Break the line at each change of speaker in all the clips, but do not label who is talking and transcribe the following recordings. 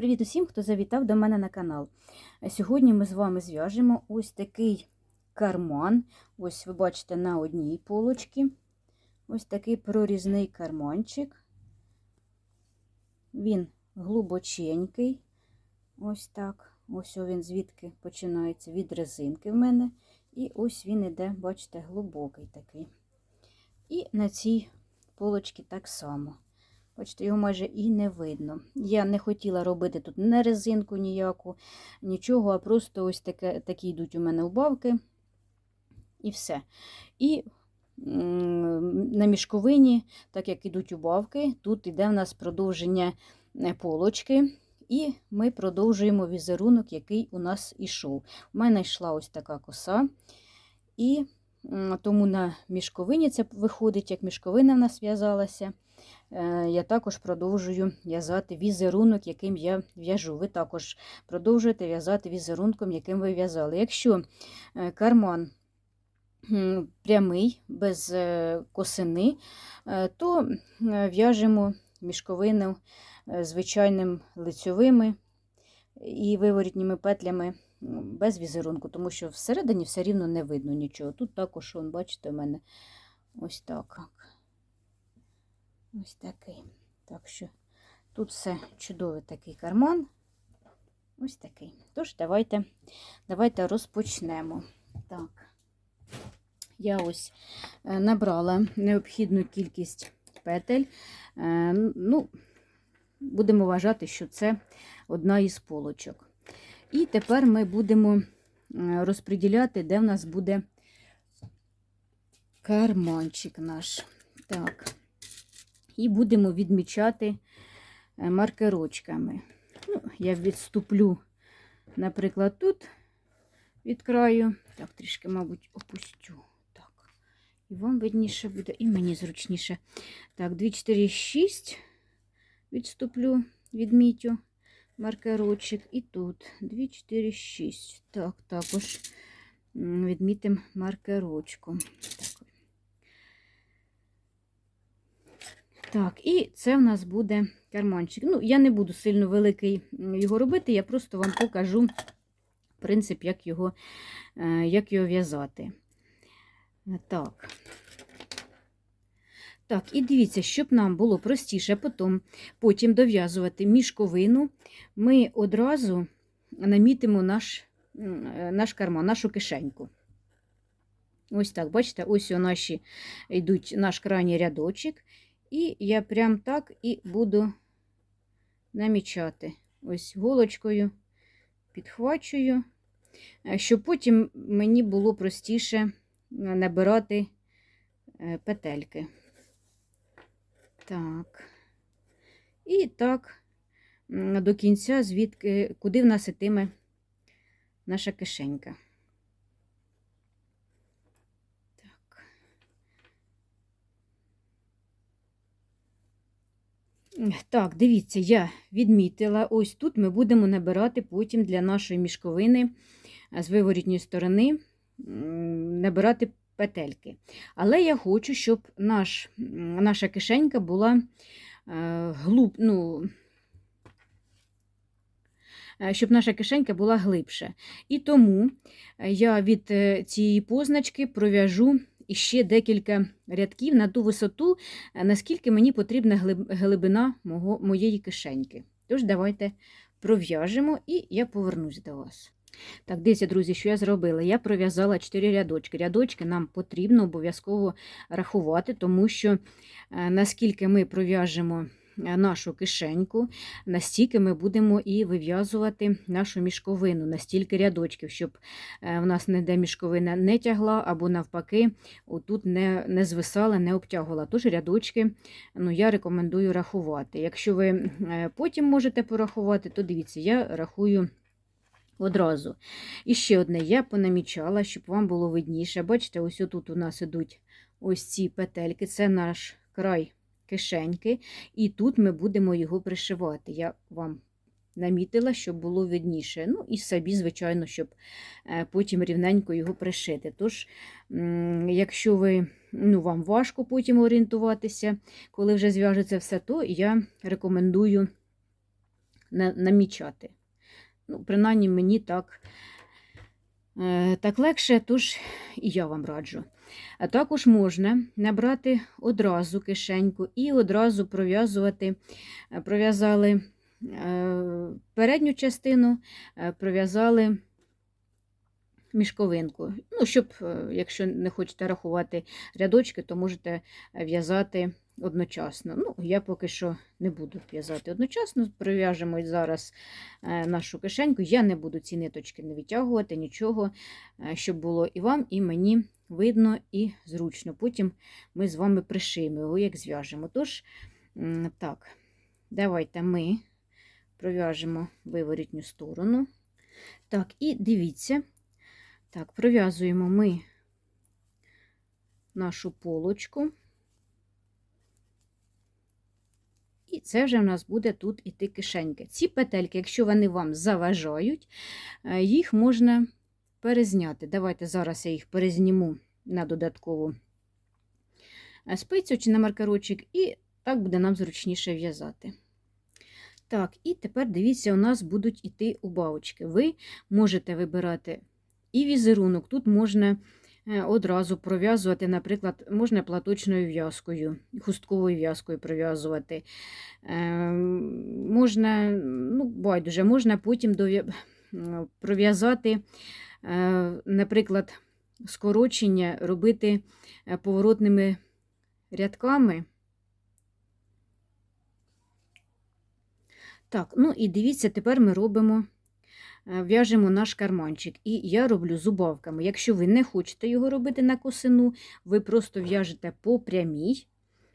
Привіт усім, хто завітав до мене на канал. Сьогодні ми з вами зв'яжемо ось такий карман. Ось ви бачите на одній полочці. Ось такий прорізний карманчик. Він глибоченький. Ось так. Ось він звідки починається від резинки в мене. І ось він іде, бачите, глибокий такий. І на цій полочці так само. Бачите, його майже і не видно. Я не хотіла робити тут не резинку ніяку, нічого, а просто ось таке, такі йдуть у мене убавки. І все. І на мішковині, так як ідуть убавки, тут йде в нас продовження е, полочки. І ми продовжуємо візерунок, який у нас ішов. У мене йшла ось така коса. І тому на мішковині це виходить, як мішковина в нас в'язалася. Е, я також продовжую в'язати візерунок, яким я в'яжу. Ви також продовжуєте в'язати візерунком, яким ви в'язали. Якщо е, карман прямий, без е, косини, то в'яжемо мішковину звичайним лицьовими і виворітніми петлями без візерунку, тому що всередині все рівно не видно нічого. Тут також, бачите, у мене ось так. Ось такий. Так що тут все чудовий такий карман. Ось такий. Тож, давайте, давайте розпочнемо. Так, я ось е, набрала необхідну кількість петель. Е, ну, Будемо вважати, що це одна із полочок. І тепер ми будемо е, розподіляти, де в нас буде карманчик наш. Так і будемо відмічати е, маркерочками. Ну, Я відступлю, наприклад, тут від краю. Так, трішки, мабуть, опустю. Так. І вам видніше буде, і мені зручніше. Так, 2, 4, 6 відступлю, відмітю маркерочок. І тут 2, 4, 6. Так, також відмітимо маркерочком. Так, Так, і це в нас буде карманчик. Ну, я не буду сильно великий його робити, я просто вам покажу принцип, як його е, як його в'язати. Так. Так, і дивіться, щоб нам було простіше потім, потім дов'язувати мішковину, ми одразу намітимо наш е, наш карман, нашу кишеньку. Ось так, бачите, ось у наші йдуть наш крайній рядочок. І я прям так і буду намічати. Ось голочкою підхвачую, щоб потім мені було простіше набирати е, петельки. Так. І так, до кінця, звідки, куди в нас ітиме наша кишенька. Так, дивіться, я відмітила, ось тут ми будемо набирати потім для нашої мішковини з виворітньої сторони набирати петельки. Але я хочу, щоб наш, наша кишенька була е, глуб, ну, е, щоб наша кишенька була глибше. І тому я від е, цієї позначки пров'яжу і ще декілька рядків на ту висоту, е, наскільки мені потрібна глибина мого, моєї кишеньки. Тож, давайте пров'яжемо і я повернусь до вас. Так, дивіться, друзі, що я зробила? Я пров'язала 4 рядочки. Рядочки нам потрібно обов'язково рахувати, тому що е, наскільки ми пров'яжемо нашу кишеньку, настільки ми будемо і вив'язувати нашу мішковину, настільки рядочків, щоб е, в нас ніде мішковина не тягла, або навпаки, отут не не звисала, не обтягувала. Тож рядочки ну, я рекомендую рахувати. Якщо ви е, потім можете порахувати, то дивіться, я рахую. Одразу. І ще одне, я понамічала, щоб вам було видніше. Бачите, ось тут у нас ідуть ось ці петельки, це наш край кишеньки, і тут ми будемо його пришивати. Я вам намітила, щоб було видніше. Ну, і собі, звичайно, щоб е, потім рівненько його пришити. Тож, якщо ви, ну, вам важко потім орієнтуватися, коли вже зв'яжеться все, то я рекомендую намічати. Ну, принаймні мені так, е, так легше, тож і я вам раджу. А також можна набрати одразу кишеньку і одразу пров'язувати. Е, Пров'язали е, передню частину, е, пров'язали мішковинку. Ну, щоб, якщо не хочете рахувати рядочки, то можете в'язати одночасно. Ну, я поки що не буду в'язати одночасно. Прив'яжемо зараз нашу кишеньку. Я не буду ці ниточки не витягувати, нічого, щоб було і вам, і мені видно і зручно. Потім ми з вами пришиємо його, як зв'яжемо. Тож, так, давайте ми пров'яжемо виворітню сторону. Так, і дивіться. Так, пров'язуємо ми нашу полочку. І це вже в нас буде тут іти кишеньки. Ці петельки, якщо вони вам заважають, е, їх можна перезняти. Давайте зараз я їх перезніму на додаткову е, спицю чи на маркерочок, і так буде нам зручніше в'язати. Так, і тепер дивіться, у нас будуть іти убавочки. Ви можете вибирати і візерунок. Тут можна е, одразу пров'язувати, наприклад, можна платочною в'язкою, хустковою в'язкою пров'язувати. Е, Можна, ну, байдуже, можна потім пров'язати, наприклад, скорочення робити е, поворотними рядками. Так, ну і дивіться, тепер ми робимо, е, в'яжемо наш карманчик. І я роблю зубавками. Якщо ви не хочете його робити на косину, ви просто в'яжете по прямій.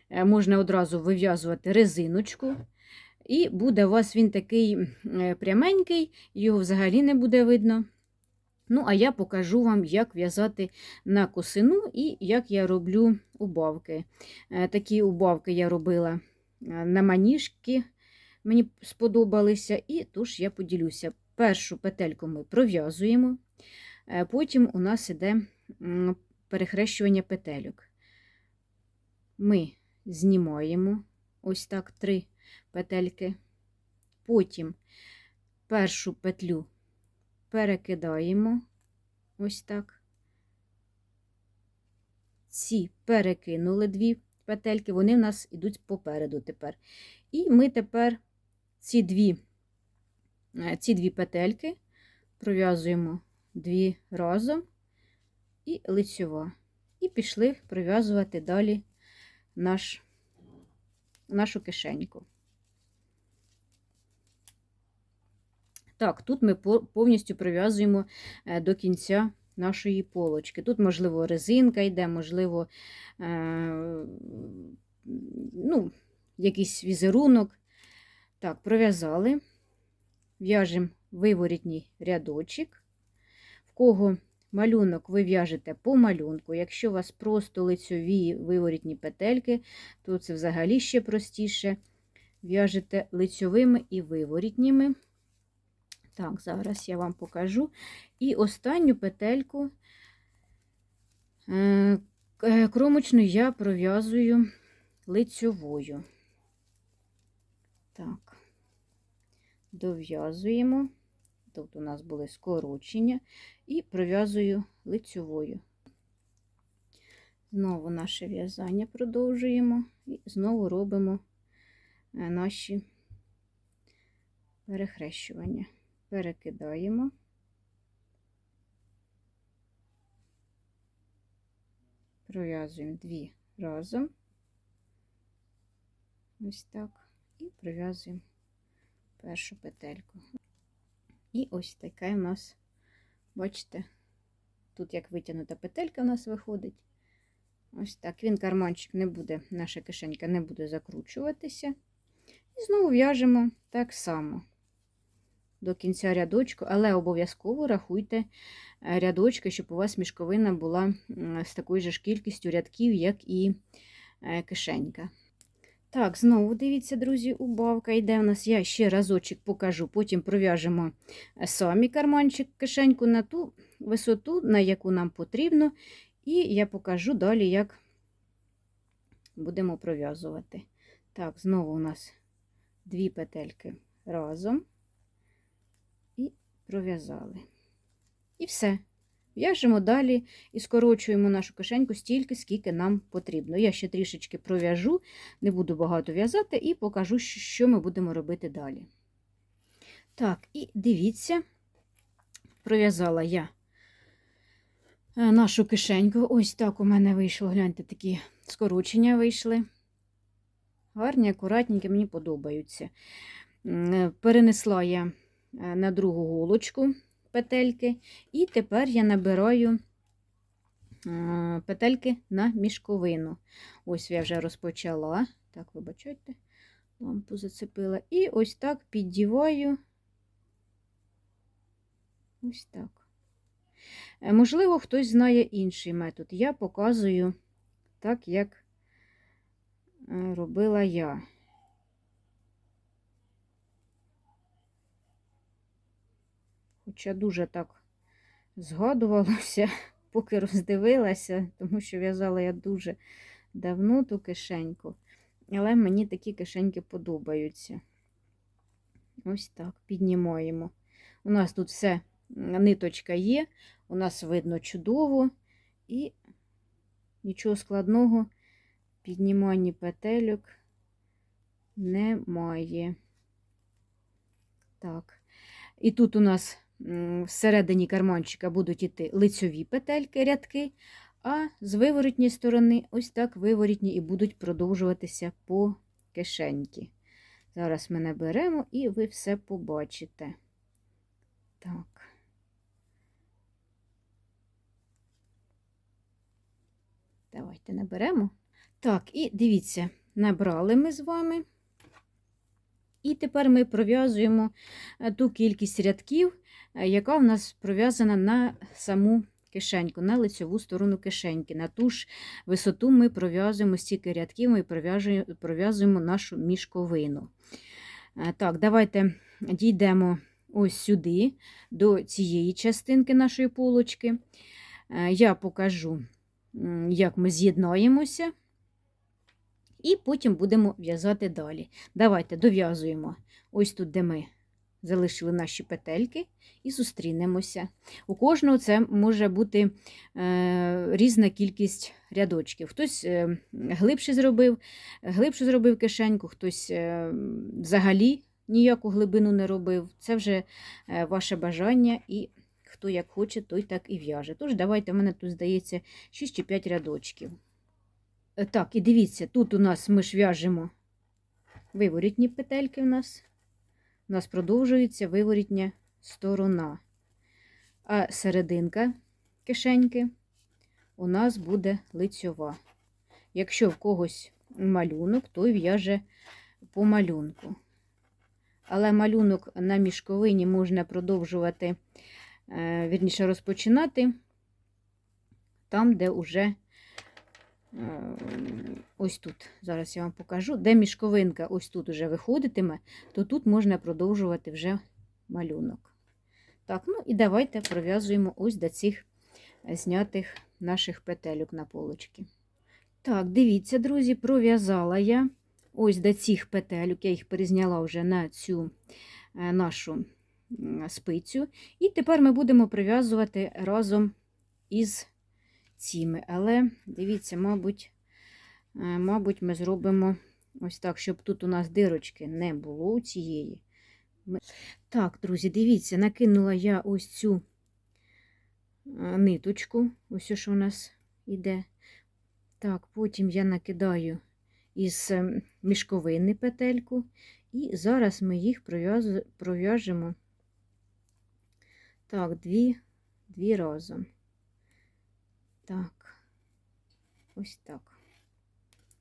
Е, Можна одразу вив'язувати резиночку. І буде у вас він такий е, пряменький, його взагалі не буде видно. Ну, а я покажу вам, як в'язати на косину і як я роблю убавки. Е, Такі убавки я робила е, на маніжки, мені сподобалися, і тож я поділюся. Першу петельку ми пров'язуємо, е, потім у нас іде перехрещування петельок. Ми знімаємо ось так три петельки, потім першу петлю перекидаємо ось так. Ці перекинули дві петельки, вони в нас йдуть попереду тепер. І ми тепер ці дві, е, ці дві петельки пров'язуємо дві разом і лицьова. І пішли пров'язувати далі наш, нашу кишеньку. Так, тут ми повністю прив'язуємо е, до кінця нашої полочки. Тут, можливо, резинка йде, можливо, е, ну, якийсь візерунок. Так, пров'язали, в'яжемо виворітній рядочок. В кого малюнок ви в'яжете по малюнку. Якщо у вас просто лицьові виворітні петельки, то це взагалі ще простіше. В'яжете лицьовими і виворітніми. Так, зараз я вам покажу. І останню петельку е, е, кромочну я пров'язую лицьовою. Так, дов'язуємо. Тут у нас були скорочення, і пров'язую лицьовою. Знову наше в'язання продовжуємо і знову робимо е, наші перехрещування перекидаємо. Пров'язуємо дві разом. Ось так. І пров'язуємо першу петельку. І ось таке у нас, бачите, тут як витягнута петелька у нас виходить. Ось так. Він карманчик не буде, наша кишенька не буде закручуватися. І знову в'яжемо так само до кінця рядочку, але обов'язково рахуйте е, рядочки, щоб у вас мішковина була з такою ж кількістю рядків, як і е, кишенька. Так, знову дивіться, друзі, убавка йде у нас. Я ще разочок покажу, потім пров'яжемо е, самі карманчик, кишеньку на ту висоту, на яку нам потрібно, і я покажу далі, як будемо пров'язувати. Так, знову у нас дві петельки разом пров'язали. І все. В'яжемо далі і скорочуємо нашу кишеньку стільки, скільки нам потрібно. Я ще трішечки пров'яжу, не буду багато в'язати, і покажу, що ми будемо робити далі. Так, і дивіться, пров'язала я е, нашу кишеньку. Ось так у мене вийшло, гляньте, такі скорочення вийшли. Гарні, акуратненькі, мені подобаються. Е, Перенесла я на другу голочку петельки, і тепер я набираю е, петельки на мішковину. Ось я вже розпочала. Так, вибачайте, лампу зацепила. І ось так піддіваю. Ось так. Е, Можливо, хтось знає інший метод. Я показую так, як е, робила я. Хоча дуже так згадувалося, поки роздивилася, тому що в'язала я дуже давно ту кишеньку. Але мені такі кишеньки подобаються. Ось так, піднімаємо. У нас тут все ниточка є, у нас видно чудово і нічого складного підніманні петельок немає. Так. І тут у нас всередині карманчика будуть іти лицьові петельки, рядки, а з виворотньої сторони ось так виворотні і будуть продовжуватися по кишеньки. Зараз ми наберемо і ви все побачите. Так. Давайте наберемо. Так, і дивіться, набрали ми з вами. І тепер ми пров'язуємо е, ту кількість рядків, е, яка в нас пров'язана на саму кишеньку, на лицеву сторону кишеньки. На ту ж висоту ми пров'язуємо стільки рядків, ми пров'язуємо- нашу мішковину. Е, Так, давайте дійдемо ось сюди, до цієї частинки нашої полочки. Я покажу, як ми з'єднаємося. І потім будемо в'язати далі. Давайте дов'язуємо ось тут, де ми залишили наші петельки, і зустрінемося. У кожного це може бути е, різна кількість рядочків. Хтось е, глибше зробив, глибше зробив кишеньку, хтось е, взагалі ніяку глибину не робив. Це вже е, ваше бажання, і хто як хоче, той так і в'яже. Тож, давайте, в мене тут здається 6 чи 5 рядочків. Е, Так, і дивіться, тут у нас ми ж в'яжемо виворітні петельки у нас. У нас продовжується виворітня сторона. А серединка кишеньки у нас буде лицьова. Якщо в когось малюнок, той в'яже по малюнку. Але малюнок на мішковині можна продовжувати, е, вірніше розпочинати там, де вже ось тут, зараз я вам покажу, де мішковинка ось тут уже виходитиме, то тут можна продовжувати вже малюнок. Так, ну і давайте пров'язуємо ось до цих знятих наших петельок на полочки. Так, дивіться, друзі, пров'язала я ось до цих петельок, я їх перезняла вже на цю е, нашу спицю. І тепер ми будемо прив'язувати разом із цими. Але дивіться, мабуть, е, мабуть, ми зробимо ось так, щоб тут у нас дирочки не було у цієї. Так, друзі, дивіться, накинула я ось цю е, ниточку, ось що у нас іде. Так, потім я накидаю із е, мішковини петельку, і зараз ми їх пров'яжемо. Так, дві, дві разом. Так, ось так.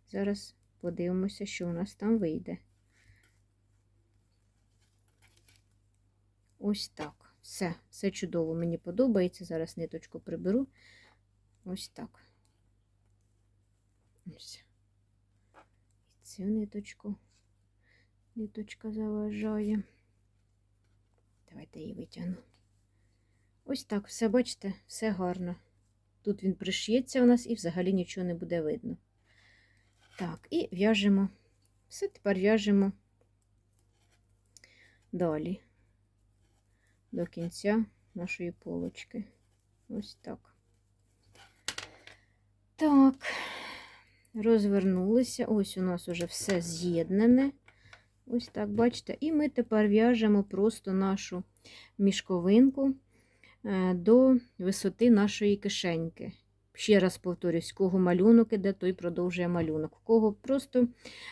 Зараз подивимося, що у нас там вийде. Ось так. Все, все чудово, мені подобається. Зараз ниточку приберу. Ось так. Ось. І цю ниточку. Ниточка заважає. Давайте її витягну. Ось так, все, бачите, все гарно. Тут він пришиється у нас і взагалі нічого не буде видно. Так, і в'яжемо. Все, тепер в'яжемо далі, до кінця нашої полочки. Ось так. Так, розвернулися. Ось у нас уже все з'єднане. Ось так, бачите. І ми тепер в'яжемо просто нашу мішковинку до висоти нашої кишеньки. Ще раз повторюсь, кого малюнок іде, той продовжує малюнок. В кого просто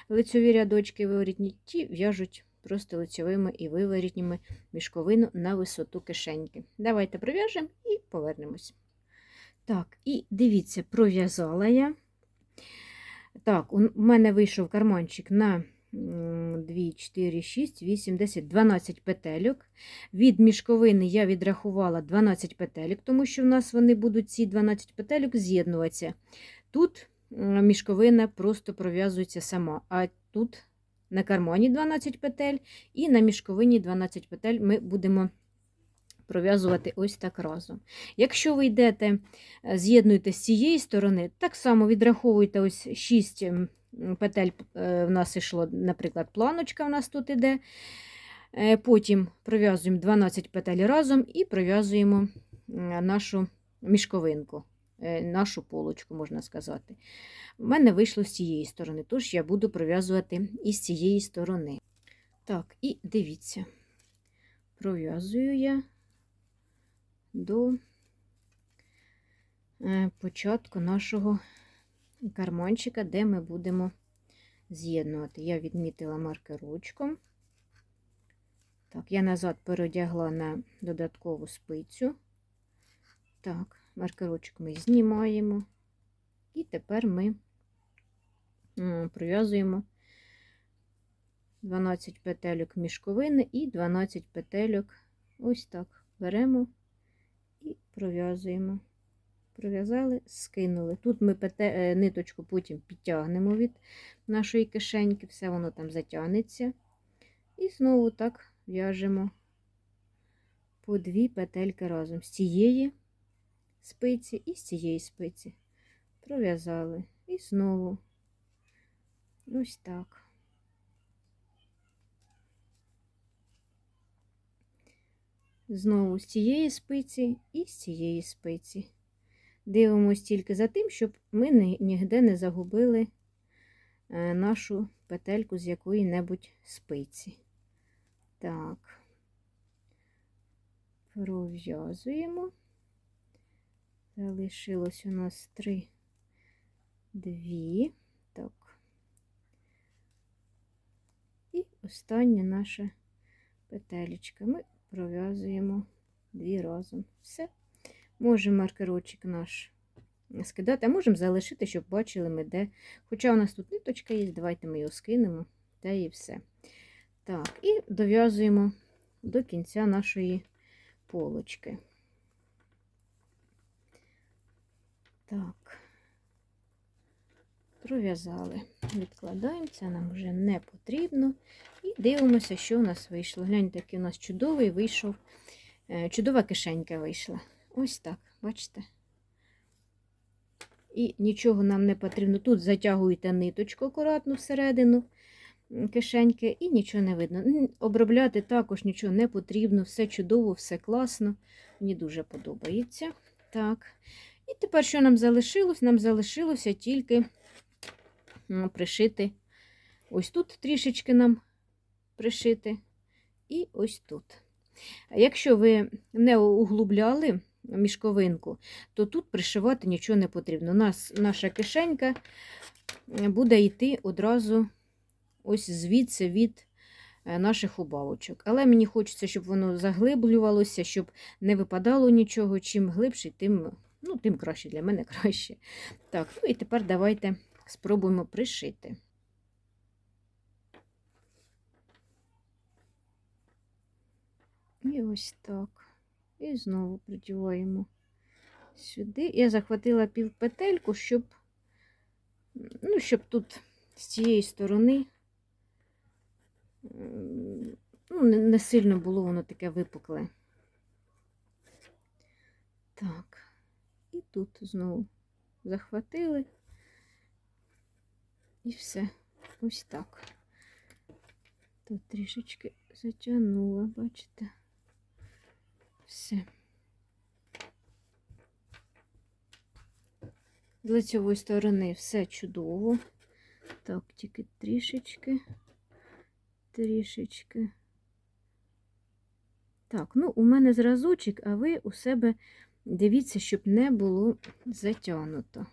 лицьові рядочки виворітні, ті в'яжуть просто лицьовими і виворітніми мішковину на висоту кишеньки. Давайте пров'яжемо і повернемось. Так, і дивіться, пров'язала я. Так, у мене вийшов карманчик на 2, 4, 6, 8, 10, 12 петельок. Від мішковини я відрахувала 12 петельок, тому що в нас вони будуть ці 12 петельок з'єднуватися. Тут мішковина просто пров'язується сама, а тут на кармані 12 петель і на мішковині 12 петель ми будемо пров'язувати ось так разом. Якщо ви йдете, е, з'єднуєте з цієї сторони, так само відраховуйте ось 6 м, петель е, в нас йшло, наприклад, планочка в нас тут іде. Е, Потім пров'язуємо 12 петель разом і пров'язуємо нашу мішковинку, е, нашу полочку, можна сказати. У мене вийшло з цієї сторони, тож я буду пров'язувати і з цієї сторони. Так, і дивіться, пров'язую я до початку нашого карманчика, де ми будемо з'єднувати. Я відмітила маркерочком. Так, я назад переодягла на додаткову спицю. Так, маркерочок ми знімаємо. І тепер ми пров'язуємо 12 петельок мішковини і 12 петельок ось так беремо і пров'язуємо. Пров'язали, скинули. Тут ми пете... е, ниточку потім підтягнемо від нашої кишеньки, все воно там затягнеться. І знову так в'яжемо по дві петельки разом з цієї спиці і з цієї спиці. Пров'язали. І знову ось так. Знову з цієї спиці і з цієї спиці. Дивимось тільки за тим, щоб ми ні- ніде не загубили е, нашу петельку з якої-небудь спиці. Так, пров'язуємо. Залишилось у нас три, дві. Так. І остання наша петелечка. Ми пров'язуємо дві разом. Все. Можемо маркерочок наш скидати, а можемо залишити, щоб бачили ми де. Хоча у нас тут ниточка є, давайте ми його скинемо, та і все. Так, і дов'язуємо до кінця нашої полочки. Так, пров'язали. Відкладаємо, це нам вже не потрібно. І дивимося, що у нас вийшло. Гляньте, який у нас чудовий вийшов, е, чудова кишенька вийшла. Ось так, бачите? І нічого нам не потрібно. Тут затягуєте ниточку акуратно всередину кишеньки, і нічого не видно. Обробляти також нічого не потрібно, все чудово, все класно. Мені дуже подобається. Так. І тепер, що нам залишилось? Нам залишилося тільки пришити. Ось тут трішечки нам пришити, і ось тут. Якщо ви не углубляли мішковинку, то тут пришивати нічого не потрібно. Нас наша кишенька е, буде йти одразу ось звідси від е, наших убавочок. Але мені хочеться, щоб воно заглиблювалося, щоб не випадало нічого. Чим глибше, тим, ну, тим краще для мене краще. Так, ну і тепер давайте спробуємо пришити. І ось так. І знову придіваємо сюди. Я захватила півпетельку, щоб, ну, щоб тут з цієї сторони ну, не, сильно було воно таке випукле. Так, і тут знову захватили. І все. Ось так. Тут трішечки затягнула, бачите? Все. З лицевої сторони все чудово. Так, тільки трішечки, трішечки. Так, ну, у мене зразочок, а ви у себе дивіться, щоб не було затягнуто.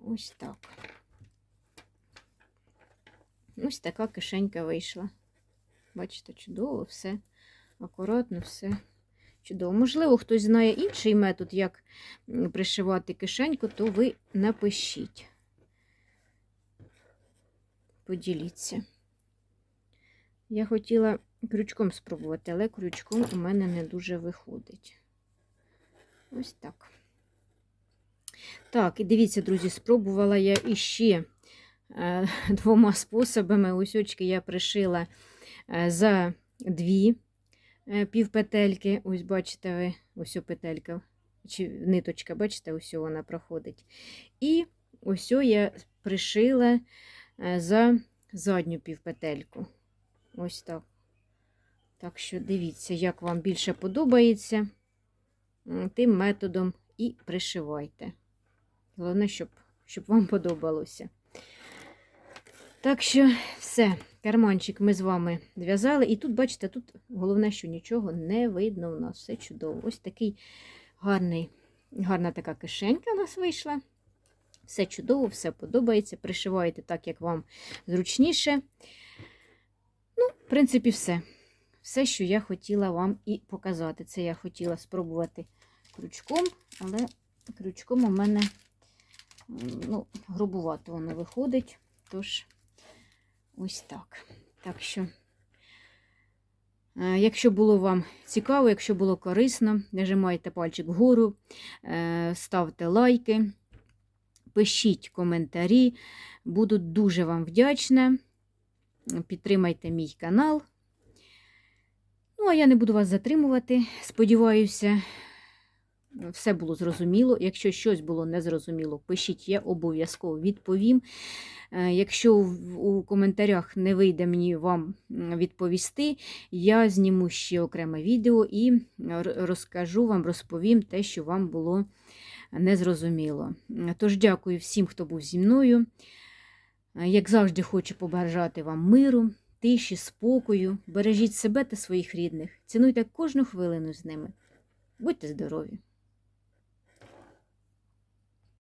Ось так. Ось така кишенька вийшла. Бачите, чудово, все акуратно, все чудово. Можливо, хтось знає інший метод, як пришивати кишеньку, то ви напишіть. Поділіться. Я хотіла крючком спробувати, але крючком у мене не дуже виходить. Ось так. Так, і дивіться, друзі, спробувала я іще е, двома способами. Ось очки я пришила е, за дві півпетельки. Ось бачите ви, ось петелька, чи ниточка, бачите, ось вона проходить. І ось я пришила е, за задню півпетельку. Ось так. Так що дивіться, як вам більше подобається, тим методом і пришивайте. Головне, щоб, щоб вам подобалося. Так що все, карманчик ми з вами зв'язали. І тут, бачите, тут головне, що нічого не видно у нас. Все чудово. Ось такий гарний, гарна така кишенька у нас вийшла. Все чудово, все подобається. Пришиваєте так, як вам зручніше. Ну, в принципі, все. Все, що я хотіла вам і показати. Це я хотіла спробувати крючком, але крючком у мене ну, грубувато воно виходить. Тож, ось так. Так що, е, якщо було вам цікаво, якщо було корисно, нажимайте пальчик вгору, е, ставте лайки, пишіть коментарі. Буду дуже вам вдячна. Підтримайте мій канал. Ну, а я не буду вас затримувати. Сподіваюся, все було зрозуміло. Якщо щось було незрозуміло, пишіть, я обов'язково відповім. Е, Якщо у коментарях не вийде мені вам відповісти, я зніму ще окреме відео і розкажу вам, розповім те, що вам було незрозуміло. Тож дякую всім, хто був зі мною. Е, Як завжди, хочу побажати вам миру, тиші, спокою. Бережіть себе та своїх рідних. Цінуйте кожну хвилину з ними. Будьте здорові!